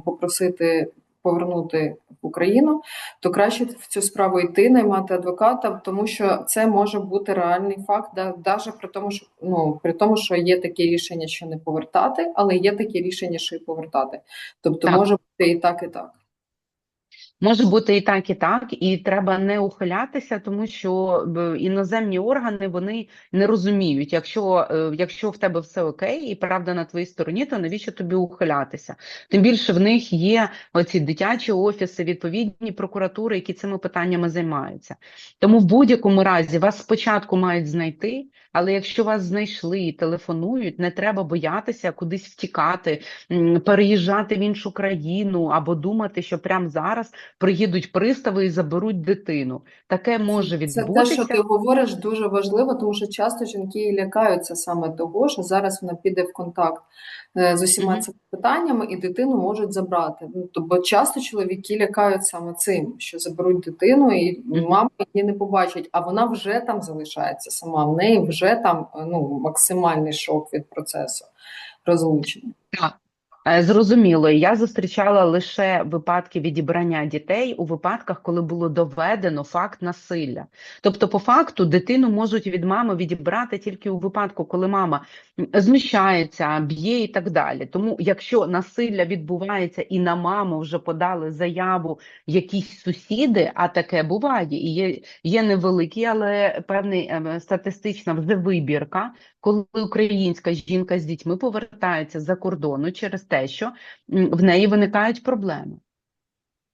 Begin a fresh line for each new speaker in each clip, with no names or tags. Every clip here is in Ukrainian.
попросити повернути в Україну, то краще в цю справу йти, наймати адвоката, тому що це може бути реальний факт, да, навіть при тому, що ну при тому, що є такі рішення, що не повертати, але є такі рішення, що і повертати. Тобто
Так.
може бути і так, і так.
Може бути і так, і так, і треба не ухилятися, тому що іноземні органи вони не розуміють, якщо, е, якщо в тебе все окей і правда на твоїй стороні, то навіщо тобі ухилятися? Тим більше в них є оці дитячі офіси, відповідні прокуратури, які цими питаннями займаються. Тому в будь-якому разі вас спочатку мають знайти, але якщо вас знайшли і телефонують, не треба боятися кудись втікати, переїжджати в іншу країну або думати, що прямо зараз приїдуть пристави і заберуть дитину. Таке може
Це те, що ти говориш, дуже важливо, тому що часто жінки лякаються саме того, що зараз вона піде в контакт е, з усіма цими питаннями, і дитину можуть забрати. Ну, то- бо часто чоловіки лякають саме цим, що заберуть дитину, і мама її не побачить, а вона вже там залишається сама. В неї вже там е, ну, максимальний шок від процесу розлучення.
Так. Е, Зрозуміло, я зустрічала лише випадки відібрання дітей у випадках, коли було доведено факт насилля. Тобто, по факту, дитину можуть від мами відібрати тільки у випадку, коли мама знущається, б'є і так далі. Тому, якщо насилля відбувається і на маму вже подали заяву якісь сусіди, а таке буває, і є, є невеликий, але певний е, статистична вже вибірка, коли українська жінка з дітьми повертається за кордону через те, що в неї виникають проблеми.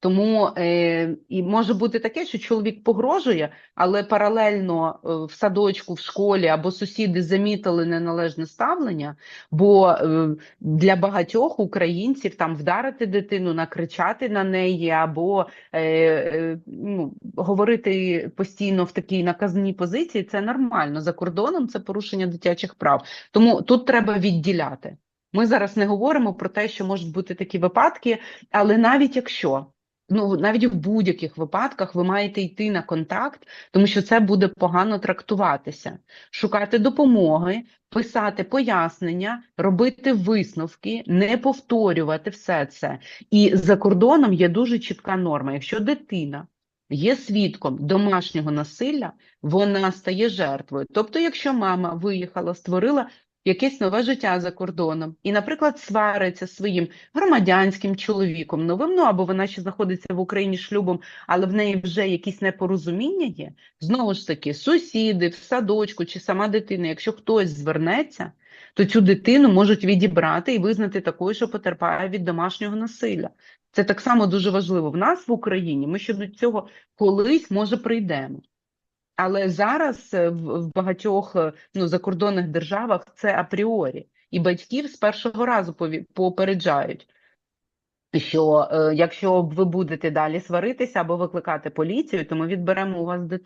Тому е, і може бути таке, що чоловік погрожує, але паралельно е, в садочку, в школі або сусіди замітили неналежне ставлення, бо е, для багатьох українців там вдарити дитину, накричати на неї, або е, е, ну, говорити постійно в такій наказній позиції це нормально. За кордоном це порушення дитячих прав. Тому тут треба відділяти. Ми зараз не говоримо про те, що можуть бути такі випадки, але навіть якщо. Ну, навіть в будь-яких випадках ви маєте йти на контакт, тому що це буде погано трактуватися, шукати допомоги, писати пояснення, робити висновки, не повторювати все це. І за кордоном є дуже чітка норма. Якщо дитина є свідком домашнього насилля, вона стає жертвою. Тобто, якщо мама виїхала, створила якесь нове життя за кордоном і, наприклад, свариться своїм громадянським чоловіком новим, ну або вона ще знаходиться в Україні шлюбом, але в неї вже якісь непорозуміння є. Знову ж таки, сусіди в садочку чи сама дитина, якщо хтось звернеться, то цю дитину можуть відібрати і визнати такою, що потерпає від домашнього насилля. Це так само дуже важливо. В нас в Україні ми ще до цього колись може прийдемо. Але зараз е, в, багатьох е, ну, закордонних державах це апріорі. І батьків з першого разу попереджають, що е, якщо ви будете далі сваритися або викликати поліцію, то ми відберемо у вас дитину.